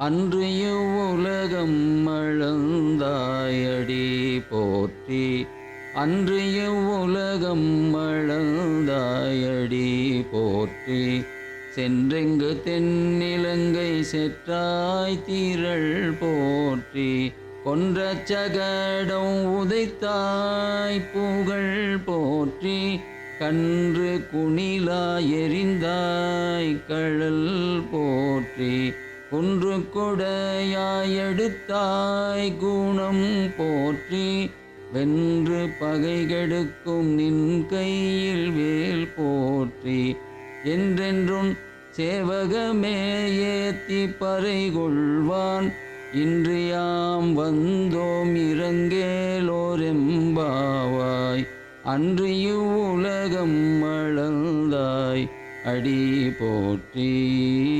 அன்று இவ்வுலகம் மழந்தாயடி போற்றி. அன்று இவ்வுலகம் மழந்தாயடி போற்றி. சென்றெங்கு தென்னிலங்கை செற்றாய் தீரள் போற்றி. கொன்ற சகடம் உதைத்தாய் புகழ் போற்றி. கன்று குணிலா எரிந்தாய் கழல் போற்றி. குன்று கொடையாயெடுத்தாய் குணம் போற்றி வென்று பகைகெடுக்கும் நின் கையில் வேல் போற்றி. என்றென்றும் சேவகமே ஏத்தி பறை கொள்வான் இன்று யாம் வந்தோம் இறங்கேலோரெம்பாவாய். அன்று இவ்வுலகம் மழந்தாய் அடி போற்றி.